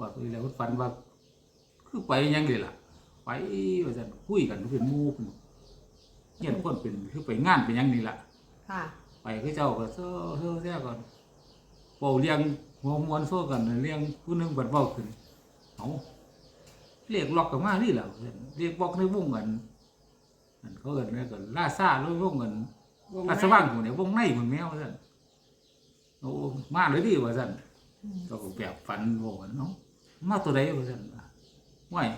ว่าไปแล้วฝันว่า คือไปยังไงล่ะ ไปว่าซั่นคุยกันเป็นหมู่พุ่นเฮียนคนเป็นคือไปงานเป็นหยังนี่ล่ะ ค่ะ ไปคือเจ้าก็เซ้อเซ้อแซ่ก่อนเว้าเลี้ยงหัวมวนโซ่กันเลี้ยงผู้หนึงบัดเว้าขึ้นเอาเรียกล็อกกันมานี่แหละเรียกบอกในวงกันอันเขาเอิ้นแม่ก็ล่าซ่าลงวงกันวงราชว่างพุ่นเนี่ยวงในพุ่นแมวว่าซั่นโอ้มาเลยดิว่าซั่นก็แบบฝันโว้กันเนาะ มาตัวใดว่าซั่นว้าย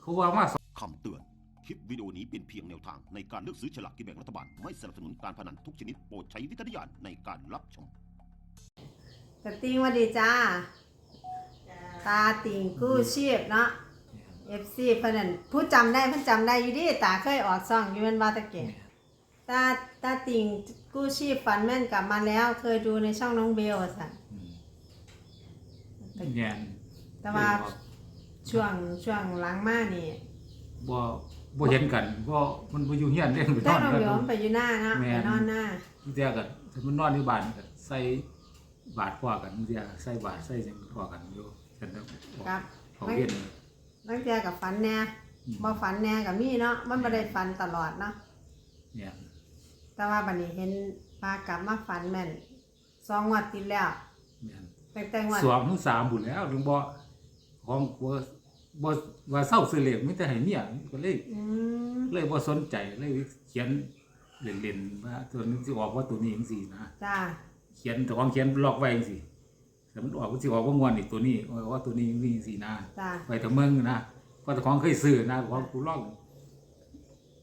เขาว่ามาคำเตือน คลิปวิดีโอนี้เป็นเพียงแนวทางในการเลือกซื้อฉลากกินแบ่งรัฐบาล ไม่สนับสนุนการพนันทุกชนิดโปรดใช้วิจารณญาณในการรับชมตาติงหวัดดีจ้า ตาติงกู้ชีพเนาะ FC เพิ่นนั่นผู้จำได้เพิ่นจำได้อยู่ดิตาเคยออกซ่องอยู่แม่นว่าตะเกียตาตาติงกู้ชีพฝันแม่นกลับมาแล้ว เคยดูในช่องน้องเบลสั่นแง่น แต่ว่าช่วงช่วงหลังมานี่บ่บ่เห็นกันเพราะมันบ่อยู่เฮียนเด้ไปนแต่อนน้องกันเบลมันไปอยู่หน้าเนาะแม่ไปนนอนหน้าเดี๋ยวก็ถ้ามันนอนอยู่บ้านก็ใส่บาทพอกันเดี๋ยวใส่บาทใส่หยังพอกันอยู่กันเนาะครับเขาเวียน ตั้งแต่กับฝันแน่บ่ฝันแน่กับมีเนาะมันบ่ได้ฝันตลอดเนาะเนี่ยแต่ว่าบัดนี้เห็นปลากลับมาฝันแม่นสองงวดติดแล้วเนี่ยตั้งแต่งวดสวมทั้งสามบุญแล้วถึงบ่ ของบ่บ่ว่าเศร้าซื้อเลขมีแต่ให้เมียก็เลย อืมเลยบ่สนใจเลยเขียนเล่นๆว่าตัวนี้สิออกว่าตัวนี้จังซี่นะ จ้าเขียนแต่ของเขียนล็อกไว้จังซี่แต่มันออกก็สิออกว่างวนอีกตัวนี้ว่าตัวนี้จังซี่จังซี่นะ จ้าไปแต่เมืองนะเพราะแต่ของเคยซื้อนะของกูลอง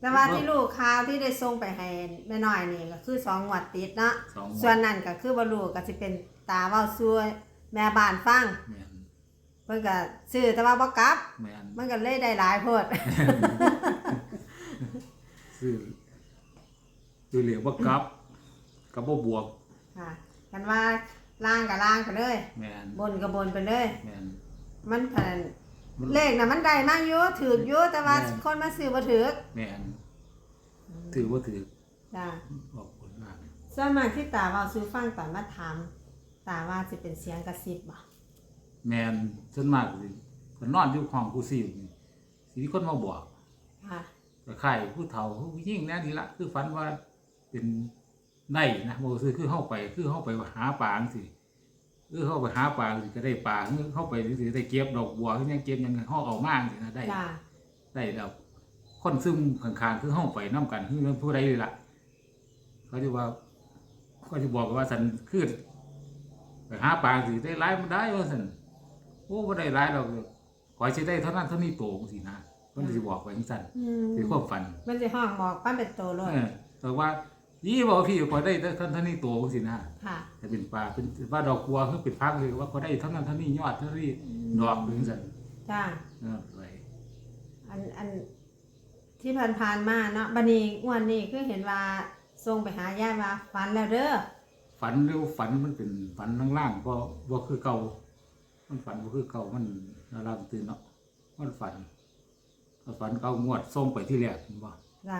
แต่ว่าที่ลูกข่าวที่ได้ส่งไปให้แม่น้อยนี่ก็คือสองงวดติดเนาะสองส่วนนั้นก็คือบ่รู้ก็สิเป็นตาเว้าซั่วแม่บ้านฟังแม่นเพิ่นก็ซื้อแต่ว่าบ่กลับ แม่นมันก็เลยได้หลายโพด ซื้อซื้อเหลียวบ่กลับกับบ่บวกค่ะกันว่าล่างกับล่างไปเลย แม่นบนกับบนไปเลย แม่นมันแผ่นมันเลขน่ะมันได้มาอยู่ถือกอยู่แต่ว่าแม่นคนมาซื้อบ่ถือกแม่นถือบ่ถือจ้าออกผลมากส่วนมากที่ตาเว้าสู่ฟังตอนมาถามตาว่าสิเป็นเสียงกระซิบบ่ แม่นส่วนมากสิก็นอนอยู่ห้องกูซิวนี่สิมีคนมาบอกค่ะ ก็ไข่ผู้เฒ่าผู้ยิ่งแน่นี่ละคือฝันว่าเป็นได้นะบ่ซื้อคือเฮาไปคือเฮาไปหาปลาจังซี่คือเฮาไปหาปลาสิก็ได้ปลาคือเฮาไปสิได้เก็บดอกบัวคือยังเก็บหยังเฮาเอามาจังซี่นะได้ จ้า ได้แล้วคนซึ่งข้างๆคือห้องไปน้กันคือมันผู้ใดเลยล่ะ เขาจะว่าเขาจะบอกว่าสันคือไปหาปลาสิได้ร้ายมันได้ว่าสันโอ้ไม่ได้ร้ายเราขอสิได้เท่านั้นเท่านี้โตสินะมันจะบอกไปจังสันอืมคือความฝันมันสิห้องบอกปั้นเป็นโตเลยเออแต่ว่ายี่บอกว่าพี่ขอได้เท่านั้นเท่านี้โตสินะค่ะ แต่เป็นปลาเป็นว่าดอกบัวคือเป็นพักเลยว่าขอได้เท่านั้นเท่านี้ยอดเท่านี้ดอกถึงสันจ้า เออไปอันอันที่ผ่านๆมาเนาะบัดนี้งวดนี้คือเห็นว่าส่งไปหาญาติว่าฝันแล้วเด้อฝันเร็วฝันมันเป็นฝันล่างๆก็บ่คือเก่า มันฝันบ่คือเก่ามันน่ารักตื่นเนาะมันฝันก็ฝันเก่างวดส่งไปที่แรกเห็นบ่จ้า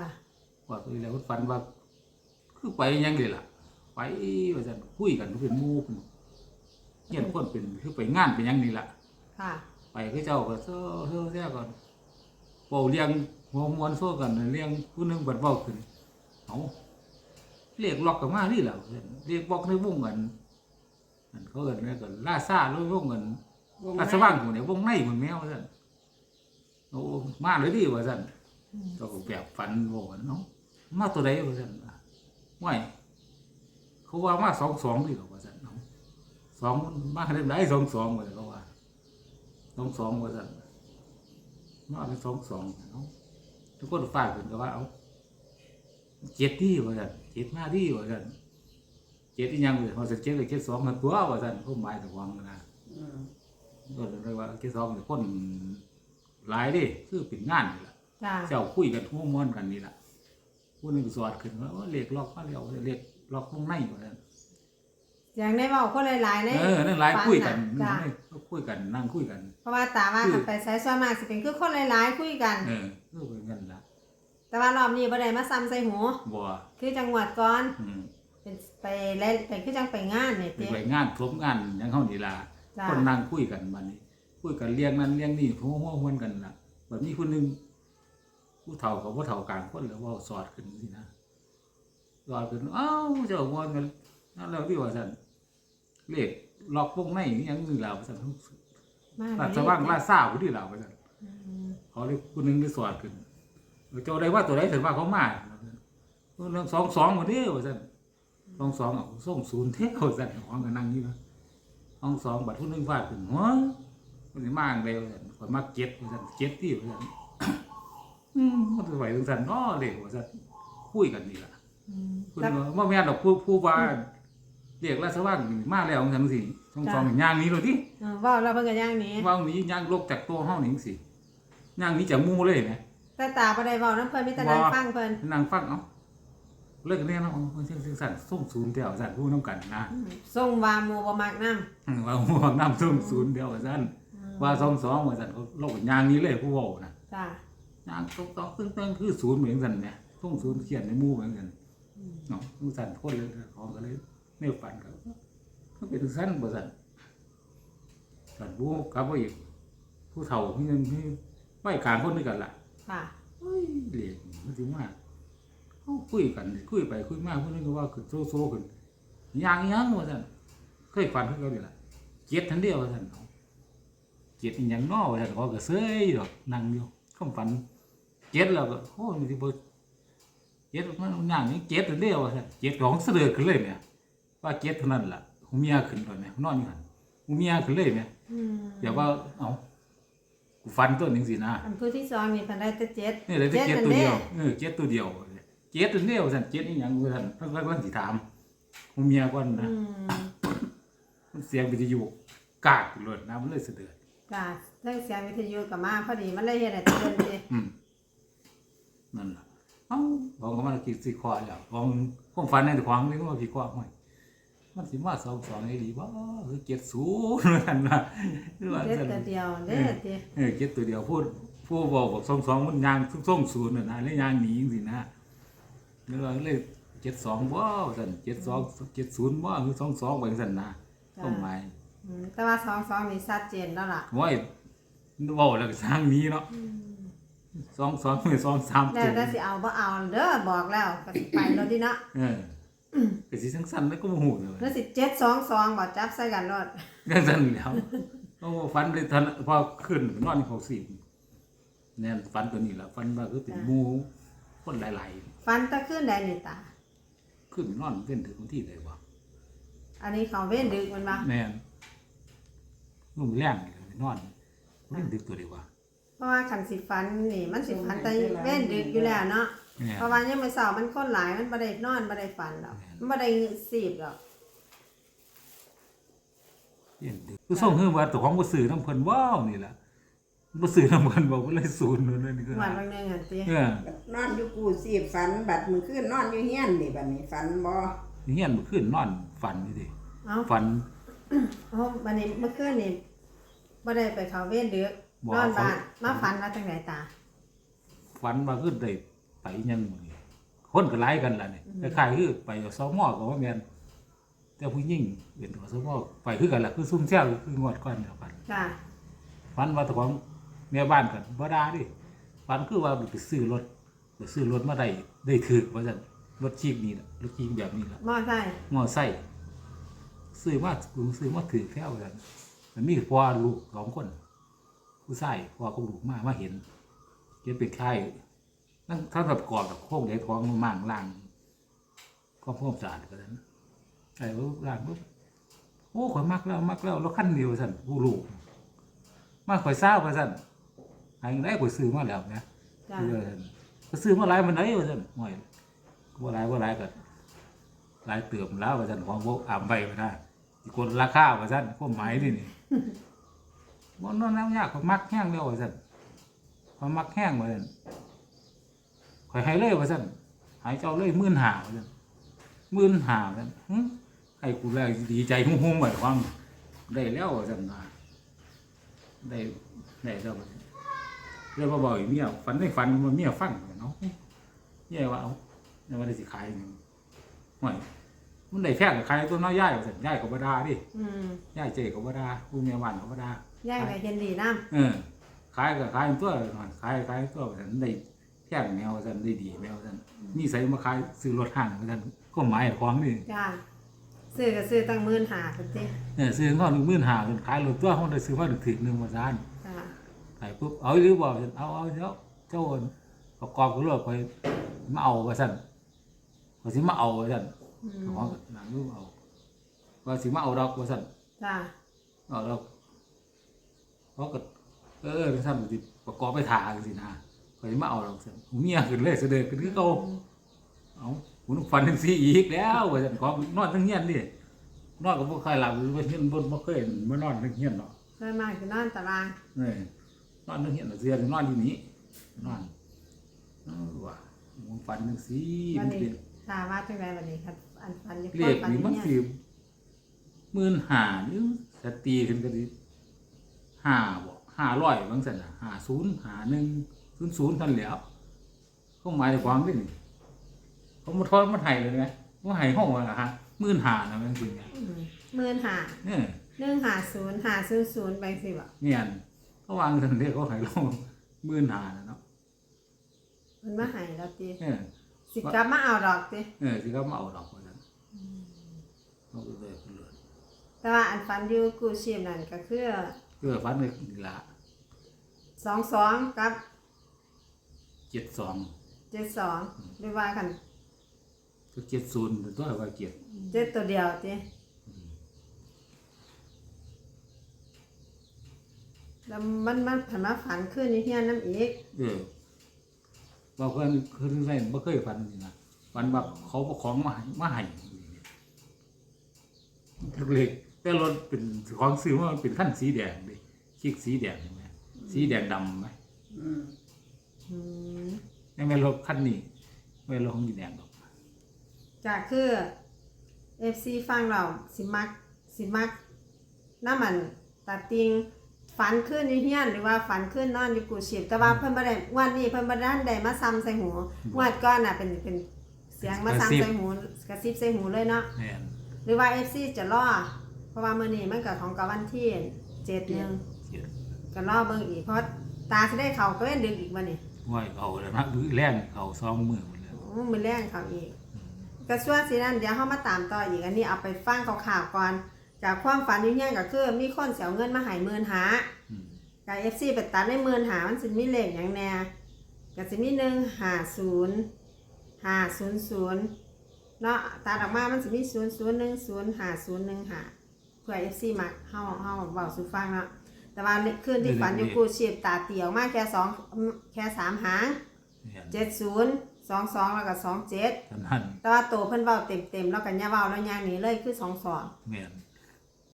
ว่าไปแล้วมันฝันว่า คือไปยังไงล่ะ ไปว่าซั่นคุยกันเป็นหมู่พุ่นเฮียนคนเป็นคือไปงานเป็นหยังนี่ล่ะ ค่ะไปคือเจ้าก็เซ้อเซ้อแซ่ก่อนเว้าเลี้ยงหัวมวนโซ่กันเลี้ยงผู้หนึงบัดเว้าขึ้นเอาเรียกล็อกกันมานี่แหละเรียกบอกในวงกัน อันเขาเอิ้นแม่ก็ล่าซ่าลงวงกันวงราชว่างพุ่นเนี่ยวงในพุ่นแมวว่าซั่นโอ้มาเลยดิว่าซั่นก็แบบฝันโว้กันเนาะมาตัวใดว่าซั่นว้ายเขาว่ามาสองสองดิเขาว่าซั่นเนาะสองมันมาได้หลายสองสองว่าซั่นเขาว่าสองสองว่าสั่นมาเป็นสองสองเนาะทุกคนฝากกันก็ว่าเอาเจ็ดที่ว่าสั่นเจ็ดมาที่ว่าสั่นเจ็ดที่ยังเลยพอสัเจ็ดเลยเจ็ดสองมันตัวว่าสั่นเขาหมายถึงวังนะอืมก็เลยว่าเจ็ดสองเนี่ยคนหลายเดิคือเป็นงานนี่แหละจ้าเจ้าคุยกันหัวม้วนกันนี่แหละผู้หนึงก็สอดขึ้นว่าโอ้เรียกล็อกมาเรียกเรียกล็อกวงในว่าสั่นอย่างในเว้าคนหลายๆในเออนั่นหลายคุยกันจ้าก็คุยกันนั่งคุยกัน เพราะว่าตาว่าคือคันไปใช้ส่วนมากสิเป็นคือคนหลายๆคุยกัน เออคือเป็นกันละแต่ว่ารอบนี้บ่ได้มาซ้ำใส่หูบัวคือจังหวัดก่อนอืมเป็น ไปเล่นไปคือจังไปงานนี่ไปติไปงานทบงานหยังเฮานี่ล่ะจ้าคนนั่งคุยกันบัดนี้ คุยกันเลี้ยงนั้นเลี้ยงนี่หัวหัวหวนกันล่ะแบบนี้คนหนึงผู้เฒ่ากับผู้เฒ่ากลางคนแล้วเว่าสอดขึ้นสินะสอดขึ้นเอ้าเจ้าม่วนกันนั่นแล้วที่ว่าซั่นเลขล็อกวงในนี่ยังนี่แล้วว่าซั่นมาลาดสว่างลาดซ่าผู้ที่แล้วว่าซั่นเขาเลยคนหนึงได้สอดขึ้นเจ้าได้ว่าตัวใดถึงว่าเขามาเรื่องสองสองหมดเด้อว่าซั่น สองสองเอาส่งศูนย์เท่าซั่นของกันนั่งอยู่นะห้องสองบัดทุนหนึ่งฟาดขึ้นหัวมันสิมาอังเดียวซั่นข่อยมาเก็ตว่าซั่นเก็ตที่ว่าซั่นอืมมันสิไหวจังซั่นน้อเด้ว่าซั่นคุยกันนี่ล่ะอืมเพิ่นแล้วว่าบ่แม่นดอกผู้ผู้ว่าเรียกราชว่างนี่มาแล้วจังซั่นสิช่องสองย่างหนี้เลยติเออเว่าแล้วเพิ่นก็ย่างหนี้ว่างนี้ย่างลกจากตัวเฮานี่จังซี่ย่างหนี้จากหมู่เลยแหมแต่ตาบ่ได้เว้านํเพิ่นมีแต่นั่งบ่ฟังเพิ่นนั่งฟังเอ้า เลิกกันแน่เนาะเพิ่นจังซั่นส่งศูนย์เดียวซั่นผู้นํกันนะอืมส่งว่าหมู่บ่มักนำอืมว่าห่วงน้ำส่งศูนย์เดียวซั่นว่าสองสองว่าซั่นเขาโลกย่างนี้เลยผู้เว้าน่ะจ้าย่างตกตอกตึ้งตึ้งคือศูนย์เหมือนกันเนี่ยต้องศูนย์เขียนในหมู่เหมือนกันเนาะมือสั่นคนเลยของก็เลยไม่ฝันครับก็เป็นสั้นบ่สั่นสั่นผู้กับว่าอีกผู้เฒ่าที่ยังที่ไหวกลางคนด้วยกันล่ะค่ะเฮ้ยเหลียกมันถึงว่า เขาคุยกันคุยไปคุยมาเพื่อนก็ว่าขึ้นโซโซขึ้นย่างย่างว่าสั่นเคยฝันเพื่อนเขาอยู่ล่ะเจ็ดทันเดียวว่าสั่นเอาเจ็ดอีหยังน้อว่าสั่นเขาก็เซ้ยดอกนั่งอยู่ข้ามฝันเจ็ดแล้วก็โอ้ยมันสิบ่เจ็ดมันย่างนี้เจ็ดเดียวว่าซั่นเจ็ดของเสด็จขึ้นเลยเนี่ยว่าเจ็ดเท่านั้นล่ะหูเมียขึ้นตอนนี้นอนอยู่หั่นหูเมียขึ้นเลยเนี่ยอืมเดี๋ยวว่าเอ้ากูฟันตัวหนึงสินะอันผู้ที่สองนี่เพิ่นได้แต่เจ็ดนี่เลยที่เจ็ดนั่นตัวเดียวด้เออเจ็ดตัวเดียว เจ็ดตัวเดียวซั่นเจ็ดอีหยังว่าซั่นเพิ่นกำลังสิถามหูเมียก่อนนะอืมมันเสียงวิทยุกากเลยนะมันเลยเสด็จจ้าเรื่องเสียงวิทยุก็มาพอดีมันเลยเฮ็ดให้ตื่นสิอืมนั่นล่ะเอ้าบอกก็มันคิดสิคอแล้วของความฝันในแต่ของนี่ก็ว่าพี่คอห้อยมันสิมาสองสองไอ้ดีบ่คือเจ็ดศูนย์นั่นน่ะคือว่าเด็ดซั่น แต่เดียวเด็ดติเออเจ็ดตัวเดียวพูดผู้บอกบอกสองสองมันยางส่งศูนย์น่ะนะแล้วยางหนีจังซี่นะ แล้วว่าเลยเจ็ดสองบ่ซั่นเจ็ดสองเจ็ดศูนย์บ่คือสองสองว่าจังซั่นนะต้องหมายอืมแต่ว่าสองสองนี่ชัดเจนแล้วล่ะโอ้ยเว้าแล้วก็สร้างหนี้เนาะสองสองหรือสองสามแล้วแต่สิเอาบ่เอาเด้อบอกแล้วก็สิไปแล้วดิเนาะเออก็สิสั้นๆแล้วก็บ่ฮู้เลยแล้วสิเจ็ดสองสองบ่จับใส่กันรถก็สั่นแล้วโอ้ฟันเลยทันพอขึ้นนอนเขาสิแน่นฟันตัวนี้แหละฟันว่าคือเป็นหมู คนหลายฟันตะขึ้นได้นี่ตา ๆ ขึ้นนอนเป็นถึงคนที่ใดวะอันนี้เขาเว้นดึกมันบ่แม่นนุ่มแรงนี่เลยนอนเล่นดึกตัวเดียววะเพราะว่าคันสิฟันนี่มันสิฟันแต่เว้นดึกอยู่แล้วเนาะ แม่น เพราะว่ายังมื้อเช้ามันคนหลายมันบ่ได้นอนบ่ได้ฝันดอกมันบ่ได้สีบดอกเล่นดึกคือส่งคือว่าตัวของบ่ซื้อน้ำเพิ่นว้าวนี่แหละ บ่ซื้อน้ำเพิ่นบอกว่าเลยศูนย์นั่นนี่คือวันบางนึงหั่นติเออนอนอยู่กูสีบฝันบัดมือขึ้นนอนอยู่เฮียนนี่บัดนี้ฝันบ่เฮียนบ่ขึ้นนอนฝันนี่ดิเอ้าฝันโอ้บัดนี้เมื่อคืนนี่บ่ได้ไปเขาเว้นดึกบ่นอนบ้านเขามาฝันว่าจังไดตาฝันว่าคือได้ไปหยังมื้อนี้คนก็หลายกันล่ะนี่คล้ายๆคือไปสมก็ว่าแม่นแต่ผู้หญิงเป็นสมไปคือกันล่ะคือซุ่มแซวคืองวดก่อนเดียวกันจ้าฝันว่าตัวของ แม่บ้านกันบ่ได้ดิฝันคือว่าไปซื้อรถไปซื้อรถมาได้ได้ถูกว่าซั่นรถชีพนี่ล่ะรถชีพแบบนี้ล่ะมอไซค์มอไซค์ซื้อมากูซื้อมาถือแถวว่าซั่นมันมีพ่อลูกสองคน ผู้ชายพ่อกับลูกมามาเห็นเห็นเป็นไข้นั่นถ้าแบบกรอบแบบโค้งใหญ่ท้องมันมั่งล่างก็พ่อมสะอาดกันนั้นใส่ปุ๊บล่างปุ๊บโอ้ข่อยมักแล้วมักแล้วแล้วขั้นเดียวสั่นผู้ลูกมาข่อยเศร้าไปสั่น หายได้ข่อยซื้อมาแล้วนะจ้าเออก็ซื้อมาหลายมันได้ว่าสั่นห่วยว่าหลายว่าหลายก็หลายเติมแล้วว่าสั่นของพวกอ่ำใบมาได้อีกคนราคาว่าสั่นความหมายนี่นี่มันนอนแล้วยากข่อยมักแห้งแล้วว่าสั่นข่อยมักแห้งว่าสั่นข่อยให้เลยว่าสั่นใหายเจ้าเลยหมื่นหาว่าสั่นหมื่นหาว่าสั่นหึให้กูแล้วดีใจหุ่มๆไว้ฟังได้แล้วว่าสั่นว่าได้ได้แล้วว่า ซั่นเรื่องบ่อยเมียฝันได้ฝันมันเมียฟังเนาะเมียว่าเอาเนี่ยว่าได้สิขายหนึ่งห่วยมันได้แพงกับใครตัวน้อยย่ายว่าซั่นย่ายก็บ่ด่าดิอืมย่ายเจ๊ก็บ่ด่าผู้แม่บ้านก็บ่ด่าย่ายก็เห็นดีนํเออขายก็ขายตัวขายขายตัวว่าซั่นได้แพงแมวว่าซั่นได้ดีแมวว่าซั่นมีไสมาขายซื้อรถห้างว่าซั่นก็หมายของนี่จ้าซื้อก็ซื้อตั้งหมื่นหาพุ่นติเออซื้อเงิน15,000ซั่นขายรถตัวเฮาได้ซื้อมาถึกหนึงว่าซั่นจ้าขายปุ๊บเอาหรือบ่ซั่นเอาเอาเดี๋ยวเจ้าประกอบกับรถไปมาเอาว่าซั่นว่าสิมาเอาว่าซั่นอืมของหนังรูปเอาว่าสิมาเอาดอกว่าสั่นจ้าเอาดอกเพราะก็เออท่านสิประกอบไปถ่าจังสินะข่อยมาเอาดอกสั่นหูเมียขึ้นเลยเสด็จขึ้นคือเก่าเอาหูนฟันทั้งซี่อีกแล้วว่าสั่นของนอนทั้งเฮียนนี่นอนก็บ่เคยหลับบ่เฮียนบ่บ่เคยมานอนทั้งเฮียนเนาะส่วนมากคือนอนตารางเออ นอนทั้งเฮียนเสียนอนอยู่นี่นอนเออว่าหูฟันทั้งซี่วัมันนนี้เป็นถ้าว่าจังไดบัดนี้ครับอันฟันอยู่เลขนี่มันเยสิหมื่นห้าหรือสตีขึ้นก็ดิห้าบ่ห้าร้อยบางสันน่ะห้าศูนย์ห้าหนึ่งศูนย์ศูนย์ท่านแหล้วเขาหมายถึงความนี่นี่เขามาทอดมาไห้เลยไหมว่าไห้ห้องว่าฮะหมื่นห้านะแม่นจริงไงอืมหมื่นหาเนี่ยหนึ่งหาศูนย์หาศูนย์ศูนย์ไปสิบ่เนี่ย เขาวางทันเรียกเขาไห้ลงหมื่นห้านะเนาะมันมาให้เราติเออสิกลับมาเอาดอกติเออที่เขามาเอาดอกมานั้นเขาก็เลยเลือดแต่ว่าอันฟันอยู่กู้ชีพนั่นก็คือเพื่อฟันเลยนี่ละสองสองกับเจ็ดสองเจ็ดสองหรือว่ากันก็เจ็ดศูนย์ตัวว่าเจ็ดเจ็ดตัวเดียวติ แล้วมันมันผันมาฝันขึ้นอยู่เฮียนน้ำอีกเออบอกเพื่อนคือใส่บ่เคยฟันนี่นะฟันแบบเขาเอาของมาให้มาให้เล็กแต่รถเป็นของซื้อมาเป็นขั้นสีแดงดิชิกสีแดงใช่ไหมสีแดงดำไหมอืมอืมไม่แม่นรถคันนี้ไม่นรถของสีแดงดอกจากคือ FC ฟังเราสิมักสิมักน้ำมันตาติง ฝันขึ้นอยู่เฮียนหรือว่าฝันขึ้นนอนอยู่กูชีพแต่ว่าเพิ่นบ่ได้งวันนี้เพิ่นบ่ได้ได้มาซ้ำใส่หูงวดก่อนน่ะเป็นเป็นเสียงมาซ้ำใส่หูกระซิบใส่หูเลยเนาะแม่นหรือว่า FC จะรอเพราะว่ามื้อนี้มันก็ของกับวันที่7นึงเจ็ดก็รอเบิ่งอีกเพราะตาสิได้เข้าก็เล่นดึกอีกวันนี้ห้วยเขาแล้วนะมือแรงเขาซองมือหมดแล้วโอ้มื้อแรงเข้าอีกก็ส่วนสินั้นเดี๋ยวเฮามาตามต่ออีกอันนี้เอาไปฟังข่าวๆก่อน จากความฝันอยู่เฮียนก็คือมีคนเสียเงินมาให้หมื่นหาอืมกับ FC ไปตัดในหมื่นหามันสิมีเลขหยังแหน่ก็สิมี150 500เนาะตัดออกมามันสิมี0010 5015เพื่อ FC มาเฮาเฮาเว้าสู่ฟังเนาะแต่ว่าคืนที่ฝันอยู่กูชีพตาเตียวมาแค่สองแค่สามหางแม่นเจ็ดศูนย์สองสองแล้วก็สองเจ็ดเท่านั้นแต่ว่าโตเพิ่นเว้าเต็มๆแล้วก็อย่าเว้าแล้วอย่างนี้เลยคือสองสองแม่น